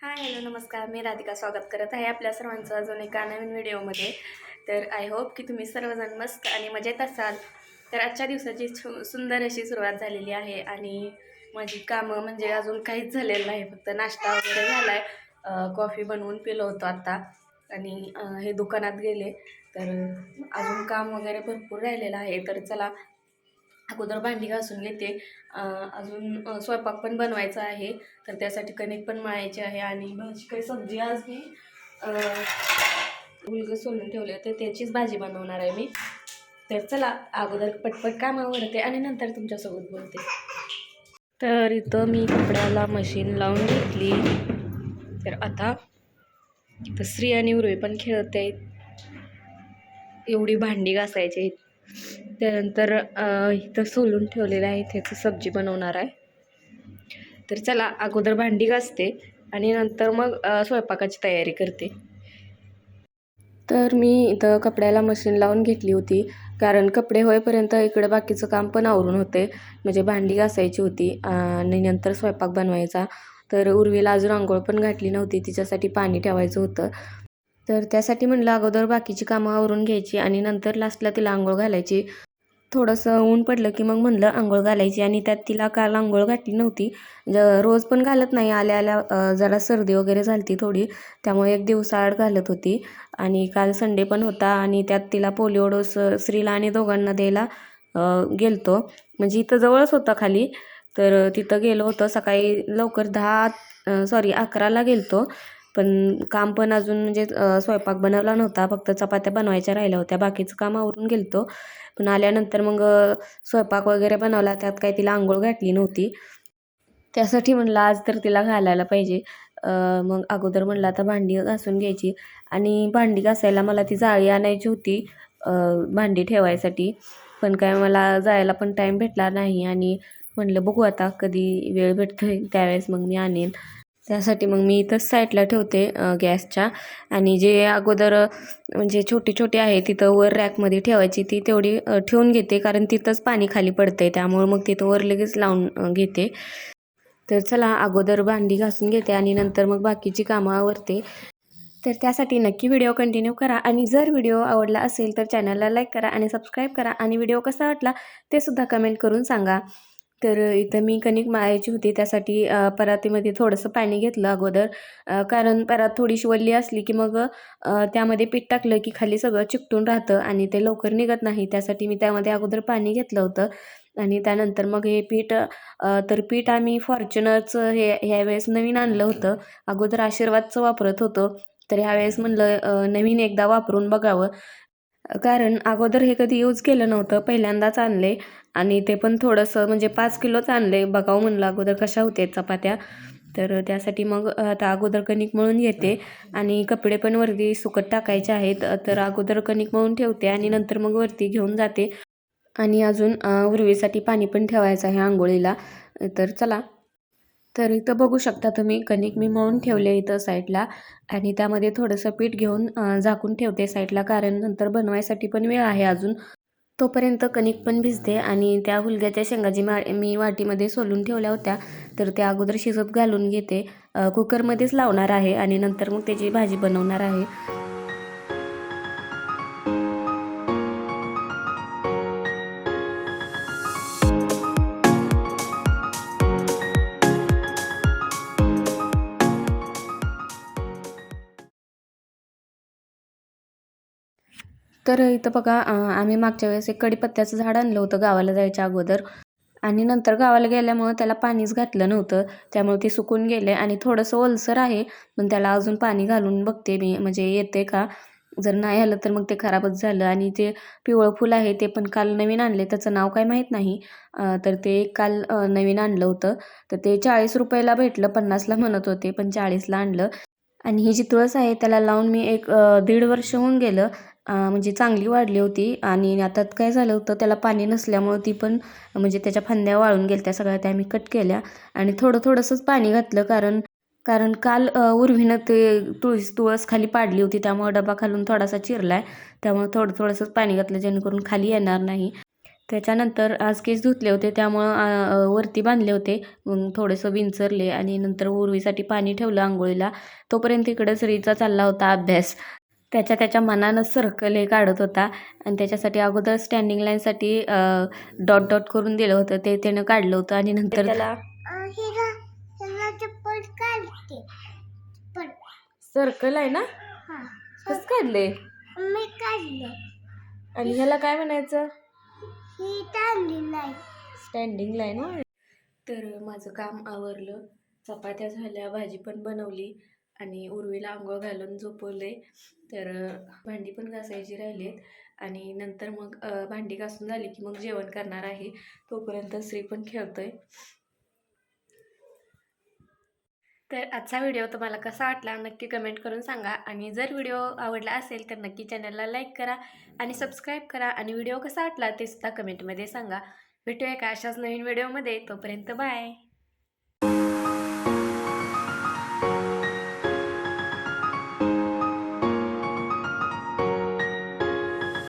Hi hello नमस्कार. मी राधिका स्वागत करत आहे आपल्या सर्वांचं अजून एका नवीन व्हिडिओमध्ये. तर आय होप की तुम्ही सर्वजण मस्त आणि मजेत असाल. तर आजच्या दिवसाची सु सुंदर अशी सुरुवात झालेली आहे आणि माझी कामं म्हणजे अजून काहीच झालेलं नाही फक्त नाश्ता वगैरे झाला आहे कॉफी बनवून पिलो होतो आत्ता आणि हे दुकानात गेले. तर अजून काम वगैरे भरपूर राहिलेलं आहे. तर चला अगोदर भांडी घासून घेते. अजून स्वयंपाक पण बनवायचा आहे. तर त्यासाठी कणिक पण मळायची आहे आणि भाजी काही सब्जी आज मी मुलगं सोलून ठेवले तर त्याचीच भाजी बनवणार आहे मी. तर चला अगोदर पटपट कामावरते आणि नंतर तुमच्यासोबत बोलते. तर इथं मी कपड्याला मशीन लावून घेतली. तर आता इथं स्त्री आणि उर्वे पण खेळत आहेत. एवढी भांडी घासायची आहेत. त्यानंतर इथं सोलून ठेवलेलं आहे. त्याचं सब्जी बनवणार आहे. तर चला अगोदर भांडी घासते आणि नंतर मग स्वयंपाकाची तयारी करते. तर मी इथं कपड्याला मशीन लावून घेतली होती. कारण कपडे होईपर्यंत इकडं बाकीचं काम पण आवरून होते. म्हणजे भांडी घासायची होती आणि नंतर स्वयंपाक बनवायचा. तर उर्वीला अजून आंघोळ पण घातली नव्हती. तिच्यासाठी पाणी ठेवायचं होतं. तर त्यासाठी म्हणलं अगोदर बाकीची कामं आवरून घ्यायची आणि नंतर लास्टला तिला आंघोळ घालायची. थोडंसं ऊन पडलं की मग म्हणलं आंघोळ घालायची. आणि त्यात तिला काल आंघोळ घातली नव्हती. ज रोज पण घालत नाही. आल्या आल्या जरा सर्दी वगैरे झाली थोडी. त्यामुळे एक दिवसाआड घालत होती. आणि काल संडे पण होता. आणि त्यात तिला पोलिओ डोस स्त्रीला आणि दोघांना द्यायला गेलतो. म्हणजे इथं जवळच होता खाली. तर तिथं गेलो होतं. सकाळी लवकर दहा सॉरी अकराला गेलतो. पण काम पण अजून म्हणजे स्वयंपाक बनवला नव्हता. फक्त चपात्या बनवायच्या राहिल्या होत्या. बाकीचं काम आवरून गेलतो. पण आल्यानंतर मग स्वयंपाक वगैरे बनवला. त्यात काही तिला आंघोळ घातली नव्हती. त्यासाठी म्हणलं आज तर तिला घालायला पाहिजे. मग अगोदर म्हणलं आता भांडी घासून घ्यायची. आणि भांडी घासायला मला ती जाळी आणायची होती भांडी ठेवायसाठी. पण काय मला जायला पण टाईम भेटला नाही. आणि म्हणलं बघू आता कधी वेळ भेटतोय त्यावेळेस मग मी आणेन. त्यासाठी मग मी इथंच साईडला ठेवते गॅसच्या. आणि जे अगोदर म्हणजे छोटी छोटी आहे तिथं वर रॅकमध्ये ठेवायची ती तेवढी ठेवून घेते कारण तिथंच पाणी खाली पडतंय त्यामुळे मग तिथं वर लगेच लावून घेते. तर चला अगोदर भांडी घासून घेते आणि नंतर मग बाकीची कामं आवरते. तर त्यासाठी नक्की व्हिडिओ कंटिन्यू करा आणि जर व्हिडिओ आवडला असेल तर चॅनलला लाईक करा आणि सबस्क्राईब करा. आणि व्हिडिओ कसा वाटला ते सुद्धा कमेंट करून सांगा. तर इथं मी कणिक मळायची होती त्यासाठी परातीमध्ये थोडंसं पाणी घेतलं अगोदर. कारण परात थोडीशी वल्ली असली की मग त्यामध्ये पीठ टाकलं की खाली सगळं चिकटून राहतं आणि ते लवकर निघत नाही. त्यासाठी मी त्यामध्ये अगोदर पाणी घेतलं होतं आणि त्यानंतर मग हे पीठ तर पीठ आम्ही फॉर्च्युनरचं हे ह्यावेळेस नवीन आणलं होतं. अगोदर आशीर्वादचं वापरत होतो. तर ह्यावेळेस म्हणलं नवीन एकदा वापरून बघावं. कारण अगोदर हे कधी यूज केलं नव्हतं. पहिल्यांदाच आणले आणि ते पण थोडंसं म्हणजे पाच किलोच आणले. बघावं म्हणलं अगोदर कशा होते चपात्या. तर त्यासाठी मग आता अगोदर कणिक मळून घेते आणि कपडे पण वरती सुकत टाकायचे आहेत. तर अगोदर कणिक मळून ठेवते आणि नंतर मग वरती घेऊन जाते. आणि अजून उर्वीसाठी पाणी पण ठेवायचं आहे आंघोळीला. तर चला. तर इथं बघू शकता तुम्ही कणिक मी मळून ठेवले इथं साईडला आणि त्यामध्ये थोडंसं पीठ घेऊन झाकून ठेवते साईडला कारण नंतर बनवायसाठी पण वेळ आहे अजून. तोपर्यंत कणिक पण भिजते आणि त्या हुलग्याच्या शेंगा जी मा मी वाटीमध्ये सोलून ठेवल्या होत्या. तर त्या अगोदर शिजत घालून घेते. कुकरमध्येच लावणार आहे आणि नंतर मग त्याची भाजी बनवणार आहे. तर इथं बघा आम्ही मागच्या वेळेस एक कढीपत्त्याचं झाड आणलं होतं गावाला जायच्या अगोदर. आणि नंतर गावाला गेल्यामुळं त्याला पाणीच घातलं नव्हतं. त्यामुळे ते सुकून गेले आणि थोडंसं ओलसर आहे पण त्याला अजून पाणी घालून बघते मी. म्हणजे येते का? जर नाही आलं तर मग ते खराबच झालं. आणि ते पिवळं फुल आहे ते पण काल नवीन आणले. त्याचं नाव काय माहीत नाही. तर ते काल नवीन आणलं होतं. तर ते चाळीस रुपयाला भेटलं पन्नासला म्हणत होते पण चाळीसला आणलं. आणि ही जी तुळस आहे त्याला लावून मी एक दीड वर्ष होऊन गेलं. म्हणजे चांगली वाढली होती. आणि आता काय झालं होतं त्याला पाणी नसल्यामुळं ती पण म्हणजे त्याच्या फांद्या वाळून गेल्या त्या सगळ्या त्या मी कट केल्या. आणि थोडं थोडंसंच पाणी घातलं कारण कारण काल उर्वीनं ते तुळस तुळस खाली पाडली होती. त्यामुळं डबा खालून थोडासा चिरला आहे त्यामुळं थोडं थोडंसंच पाणी घातलं जेणेकरून खाली येणार नाही. त्याच्यानंतर आज केस धुतले होते. त्यामुळं वरती बांधले होते. थोडंसं विंचरले आणि नंतर उर्वीसाठी पाणी ठेवलं आंघोळीला. तोपर्यंत इकडं श्रीचा चालला होता अभ्यास. त्याच्या त्याच्या मनानं सर्कल हे काढत होता. आणि त्याच्यासाठी अगोदर स्टँडिंग लाईनसाठी डॉट डॉट करून दिलं होतं. ते त्यानं काढलं होतं. आणि नंतर त्याला सर्कल आहे ना? हा कसं काढले? मी काढले. आणि ह्याला काय म्हणायचं? ही स्टँडिंग लाईन तर माझं काम आवरलं. चपात्या झाल्या भाजी पण बनवली. आणि उर्वीला आंघोळ घालून झोपवले. तर भांडी पण घासायची राहिलीत. आणि नंतर मग भांडी घासून झाली की मग जेवण करणार आहे. तोपर्यंत श्री पण खेळतोय. तर आजचा व्हिडिओ तुम्हाला कसा वाटला नक्की कमेंट करून सांगा. आणि जर व्हिडिओ आवडला असेल तर नक्की चॅनलला लाईक करा आणि सबस्क्राईब करा. आणि व्हिडिओ कसा वाटला ते सुद्धा कमेंटमध्ये सांगा. भेटूया का अशाच नवीन व्हिडिओमध्ये. तोपर्यंत बाय.